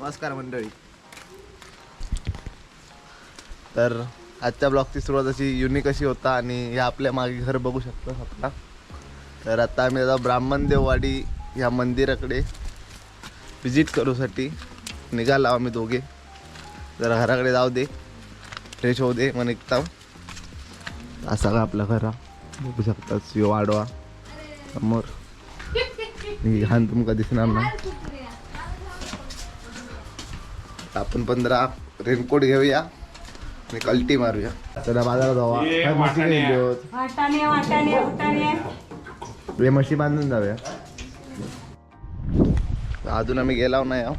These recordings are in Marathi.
नमस्कार मंडळी. तर आजच्या ब्लॉगची सुरुवात अशी युनिक अशी होता आणि हे आपल्या मागे घर बघू शकतो आपला तर आता आम्ही आता ब्राह्मणदेववाडी ह्या मंदिराकडे व्हिजिट करूसाठी निघाला आम्ही दोघे. जरा घराकडे जाऊ दे फ्रेश होऊ दे मग एकता असा का आपला घरा बघू शकता शिव वाढवा समोर. ही घाण तुमका दिसणार नाही आपण पंधरा रेनकोट घेऊया. आणि कल्टी मारूया. चला बाजारात जावा काय म्हशी वाटाणे. हे म्हशी बांधून जाऊया. अजून आम्ही गेलाव नाही आहो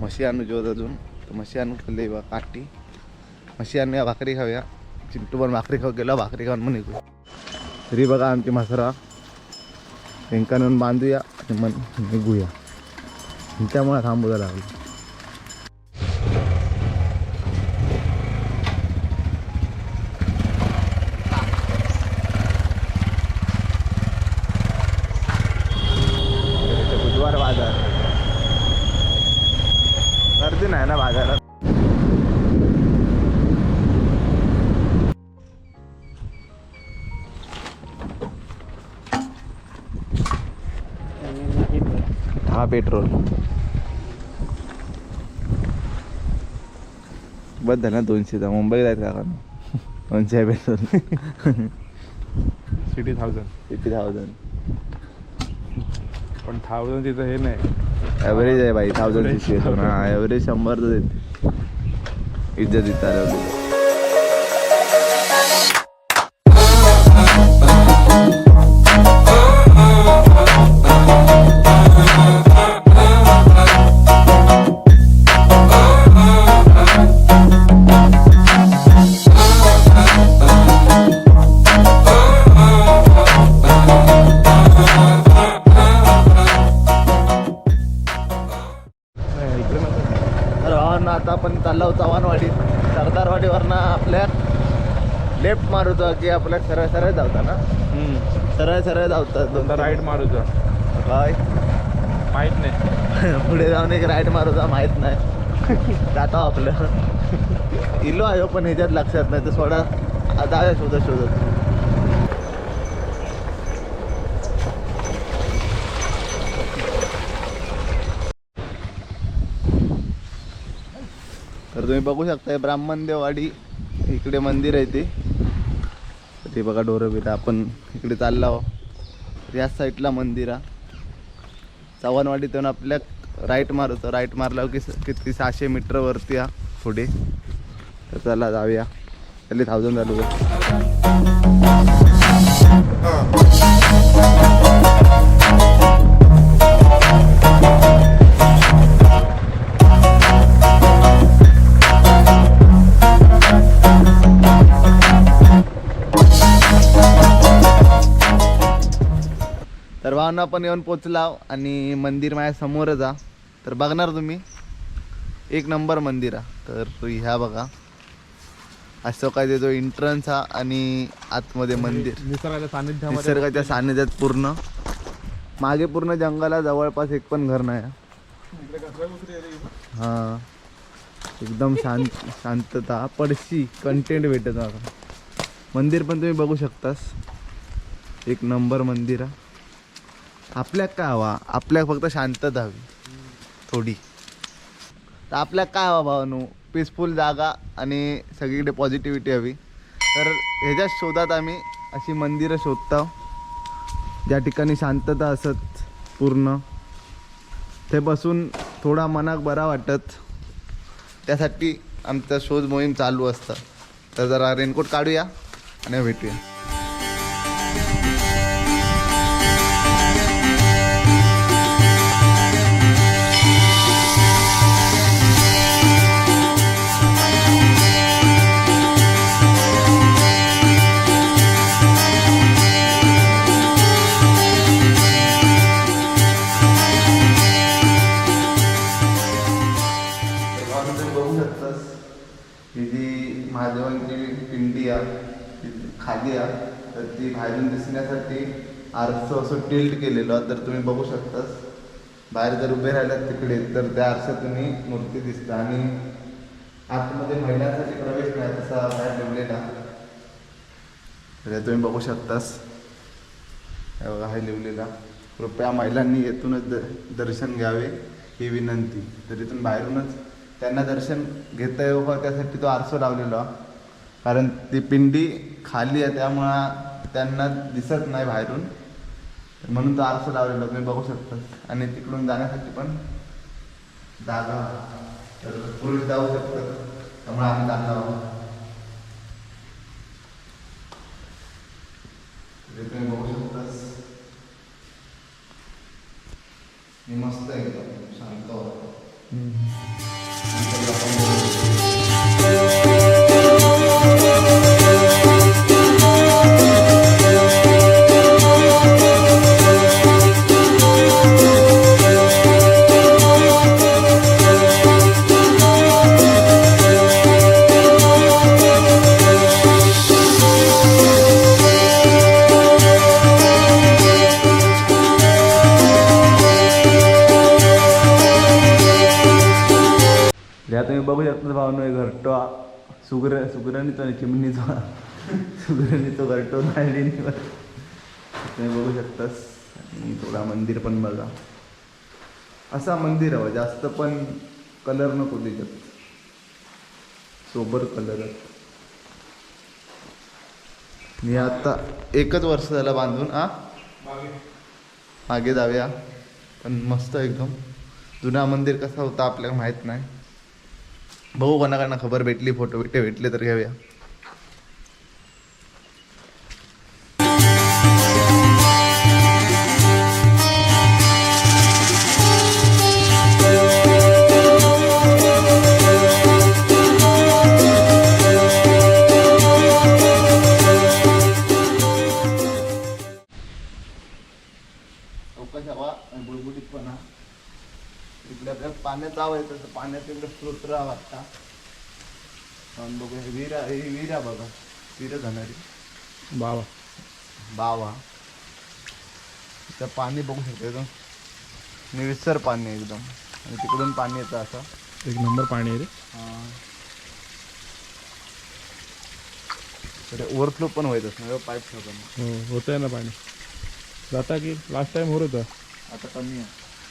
म्हशी आणू जोत अजून. तर म्हशी आणून खाल्ली बा काठी. म्हशी आणूया भाकरी खाऊया. चिंटू पण भाकरी खाऊ गेलो भाकरी खाऊन मग निघूया तरी बघा आमची मसरा नेऊन बांधूया आणि मग निघूया. त्यामुळे थांबू लागलो बुधवार बाजार गर्दी नाही ना बाजारात हा पेट्रोल. बस झालं ना दोनशेचा मुंबईत आहेत का? दोनशे आहे petrol. Sixty thousand fifty thousand पण थाउजंड तिथं हे नाही. ॲव्हरेज आहे भाई थाउजंड सिक्स्टी येतो ना ॲव्हरेज शंभर तर देते. इज्जत इथं आल्यावर. की आपल्या सरळ सरळ जावता ना. हम्म. सरळ सरळ जावतात आता राईट मारूचा काय? माहीत नाही. पुढे जाऊन एक राईट मारूचा माहीत नाही. जातो आपलं. इलो आहे हो, पण ह्याच्यात लक्षात नाही तर सोडा. जाऊया शोधत शोधत तर तुम्ही बघू शकताय ब्राह्मण देववाडी इकडे मंदिर आहे ते. ते बघा डोरं बिरं आपण इकडे चाललो आहो या साईडला मंदिर. आहे चव्हाणवाडीतून आपल्या राईट मारतो राईट मारल्यावर की किती सहाशे मीटर वरती हा पुढे. तर चला जाऊया. चली थाउजंड झालो तर भावना पण येऊन पोचला आणि मंदिर माझ्या समोरच आ तर बघणार तुम्ही. एक नंबर मंदिर आहे. तर ह्या बघा. असं काय जो एंट्रन्स हा आणि आतमध्ये मंदिर. निसर्गाच्या सानिध्यात पूर्ण. मागे पूर्ण जंगला जवळपास एक पण घर नाही हा. एकदम शांत शांतता. पडशी कंटेंट भेटत आता. मंदिर पण तुम्ही बघू शकतास. एक नंबर मंदिर आहे. आपल्या काय हवा? आपल्याक फक्त शांतता हवी. थोडी. तर आपल्या काय हवा भावानू? पीसफुल जागा आणि सगळीकडे पॉझिटिव्हिटी हवी. तर ह्याच्या शोधात आम्ही अशी मंदिरं शोधतो ज्या ठिकाणी शांतता असत पूर्ण. ते बसून थोडा मनाक बरा वाटत. त्यासाठी आमचा शोध मोहीम चालू असतं. तर जरा रेनकोट काढूया आणि भेटूया. महादेवांची पिंडी आहे खाली आहे तर ती बाहेरून दिसण्यासाठी आरसं असं टिल्ट केलेलं तर तुम्ही बघू शकतास. बाहेर जर उभे राहिलात तिकडे तर त्या आरशातूनही मूर्ती दिसतं आणि आतमध्ये महिलांसाठी प्रवेश नाही तसा बाहेर लिवलेला तर तुम्ही बघू शकतास. आहे बघा कृपया महिलांनी येथूनच द दर्शन घ्यावे ही विनंती. तर इथून बाहेरूनच त्यांना दर्शन घेता येऊ का? त्यासाठी तो आरसं लावलेला. कारण ती पिंडी खाली आहे त्यामुळं त्यांना दिसत नाही बाहेरून. म्हणून तो आरसा लावलेला तुम्ही बघू शकता. आणि तिकडून जाण्यासाठी पण जागा तर पुरुष जाऊ शकतात. त्यामुळे आम्ही जाणार आहोत. तुम्ही बघू शकतास. मी मस्त आहे एकदम सुगर सुगरणीचा नाही चिमणीचा सुगरणीचा घरटो नाळणीवर तुम्ही बघू शकतास. आणि थोडा मंदिर पण बघा. असा मंदिर हवं. जास्त पण कलर नको त्याच्यात सोबर कलर मी आता एकच वर्ष झालं बांधून आ मागे जाऊया. पण मस्त एकदम. जुना मंदिर कसा होता आपल्याला माहीत नाही. बघू कोणाकडनं खबर भेटली फोटो बिटे भेटले तर घेऊया. पाण्यात इकडे स्रोत वाटता पण बघू हे विरा हे विरा बघा. विरा जाणारी बाबा बावा. इथं पाणी बघू शकतो एकदम. निविसर पाणी आहे एकदम. आणि तिकडून पाणी येतं असं. एक नंबर पाणी आहे रे. तर ओव्हरफ्लो पण होत असणार पाईप ठेवताना. हो होतंय ना पाणी. जाता की? लास्ट टाइम होत होतं. आता कमी आहे.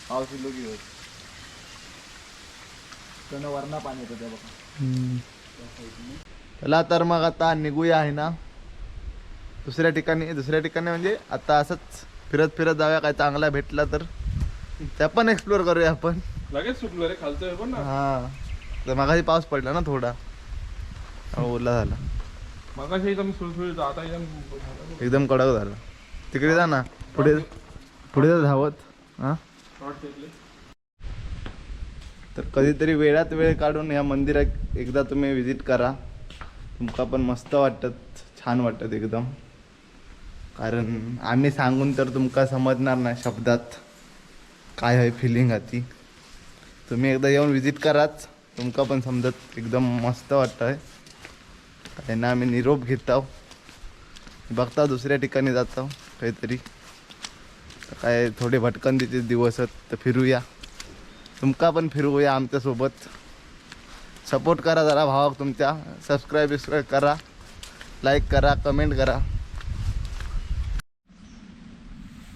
पाऊस इलो की होत? त्यानं वरणा पाणी येतं त्या बघा. हम्म. चला तर मग आता निघूया आहे ना. दुसऱ्या ठिकाणी दुसऱ्या ठिकाणी म्हणजे आता असंच फिरत फिरत जाऊया काय चांगला भेटला तर. त्या पण एक्सप्लोर करूया आपण. लगेच सुटलो रे खालचं पण ना. हा. तर मागाशी पाऊस पडला ना थोडा. त्यामुळे ओला झाला. मगाशी एकदम सुळसुळीत आता एकदम एकदम कडक झाला. तिकडे जा ना. पुढे पुढे जा धावत. हा? शॉर्ट तर कधीतरी वेळात वेळ काढून या मंदिरात एकदा तुम्ही व्हिजिट करा. तुमका पण मस्त वाटत छान वाटत एकदम. कारण आम्ही सांगून तर तुमका समजणार नाही शब्दात काय आहे फिलिंग ती तुम्ही एकदा येऊन व्हिजिट कराच. तुमका पण समजत एकदम मस्त वाटतंय. काय ना आम्ही निरोप घेतो बघता दुसऱ्या ठिकाणी जातो काहीतरी. काय थोडे भटकन दिवस आहेत तर फिरूया. तुमका पण फिरवूया आमच्यासोबत. सपोर्ट करा जरा भावाक तुमच्या. सबस्क्राईब बिस्क्राईब करा. लाईक करा कमेंट करा.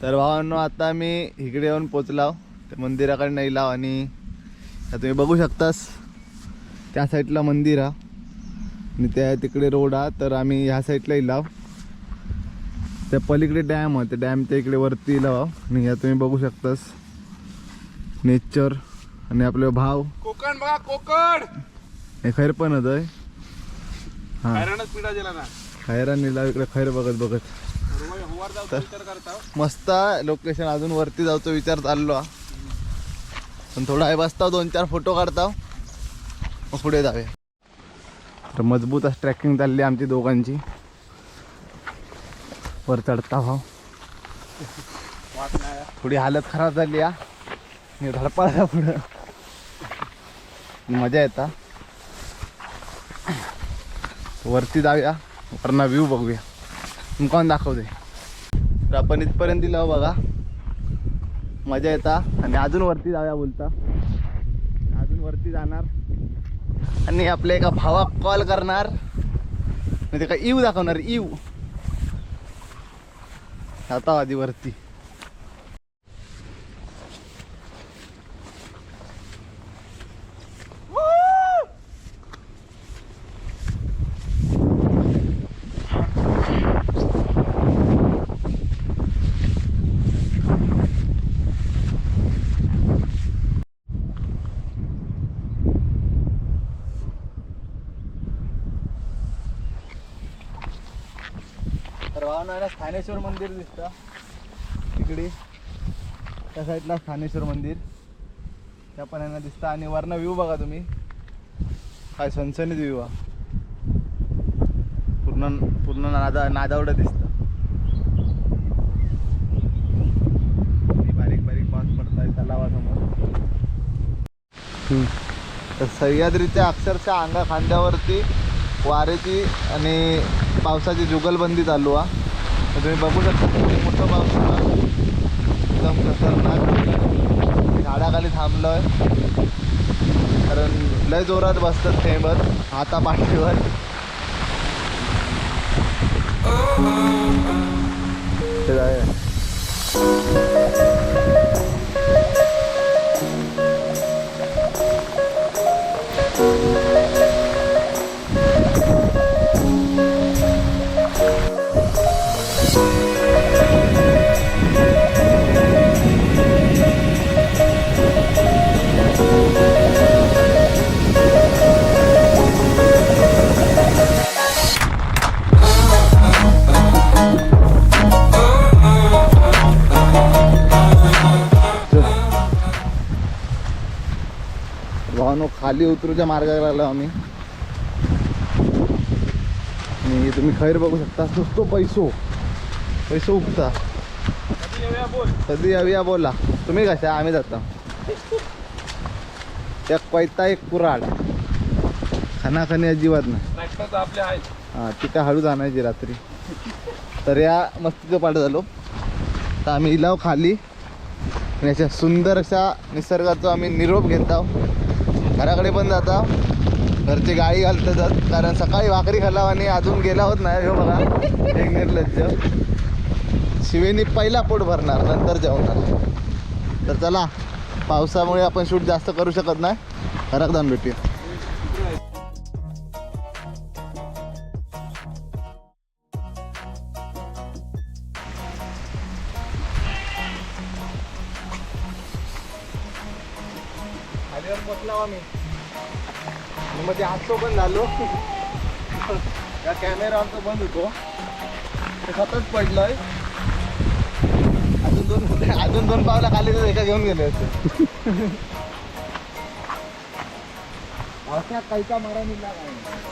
तर भावांनो आता मी इकडे येऊन पोचलाव हो. त्या मंदिराकडे नाही लाव हो आणि तुम्ही बघू शकतास त्या साईडला मंदिर हा. आणि त्या तिकडे रोड हा. तर आम्ही ह्या साईडला लाव हो. त्या पलीकडे डॅम आहे. त्या डॅमच्या इकडे वरती लाव आणि या तुम्ही बघू शकतास. नेचर आणि आपले भाव? कोकण बघा कोकण! हे खैर पण होत हा. हैराणच पिढा दिला ना. इकडे खैर बघत बघत. हुवार जाऊ विचार करता मस्त लोकेशन अजून वरती जाऊतो विचार चाललो हा. पण थोडा आहे बसता दोन चार फोटो काढता मग पुढे जाऊया. तर मजबूत अशी ट्रॅकिंग चालली आमची दोघांची. वर चढता भाव. वाट नाही थोडी हालत खराब झाली या मी धडपडला पुढं. मजा येता. वरती जाऊया वरना व्ह्यू बघूया. तुमका दाखवते? तर आपण इथपर्यंत दिलं हो बघा. मजा येता. आणि अजून वरती जाऊया बोलता. अजून वरती जाणार. आणि आपल्या एका भावाक कॉल करणार. आणि का इव दाखवणार इव. आता आधी वरती. तर स्थानेश्वर मंदिर दिसतं. तिकडे. त्या साईडला स्थानेश्वर मंदिर. त्या पण यांना दिसतं. आणि वरनं व्ह्यू बघा तुम्ही. काय सनसनीत व्ह्यू हा. पूर्ण पूर्ण नादा नादावडं दिसतं. बारीक बारीक पाऊस पडताय तलावासमोर. तर सह्याद्रीच्या अक्षरशः अंगा खांद्यावरती वारेची आणि पावसाची जुगलबंदी चालू आहे तर तुम्ही बघू शकता किती मोठं पाऊस होता. एकदम खतरनाक झाडाखाली थांबलं आहे कारण लय जोरात बसतात थेंबत हाता खाली उतरूच्या मार्गावर आलो आम्ही. आणि तुम्ही खैर बघू शकता सुचतो पैसो. पैसो उगता. कधी येऊया बोला. तुम्ही कशा? आम्ही जाता. एक पैता एक कुराड. खानाखानी अजिबात नाही. हा तिथे हां हळू आणायची रात्री. तर या मस्तीचं पाठ झालो. तर आम्ही इलाव खाली. आणि अशा सुंदर अशा निसर्गाचा आम्ही निरोप घेत आहोत. घराकडे पण जाता. घरचे गाळी घालतात कारण सकाळी भाकरी खाल्ला आणि अजून गेला होत नाही. बघा. एक निर्लज्ज. शिवेनी पहिला पोट भरणार नंतर जेवणार. तर चला पावसामुळे आपण शूट जास्त करू शकत नाही. घरात जाऊन भेटूया. ते पण झालो. या कॅमेरा आमचा बंद होतो. ते सतत पडलंय. अजून दोन अजून दोन पावला खाली तर एका घेऊन गेले असते अशा कैका मारा निघला काय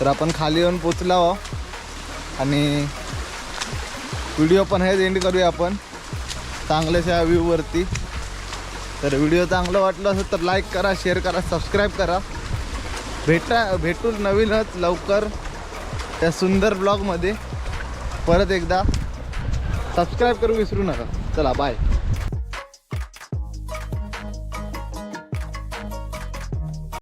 तर आपण खाली येऊन पोचलो आणि व्हिडिओ पण हेच एंड करूया आपण. चांगल्याशा व्ह्यूवरती. तर व्हिडिओ चांगलं वाटलं असेल तर लाईक करा शेअर करा सबस्क्राईब करा. भेटा भेटू नवीनच लवकर त्या सुंदर ब्लॉगमध्ये परत एकदा. सबस्क्राईब करू विसरू नका. चला बाय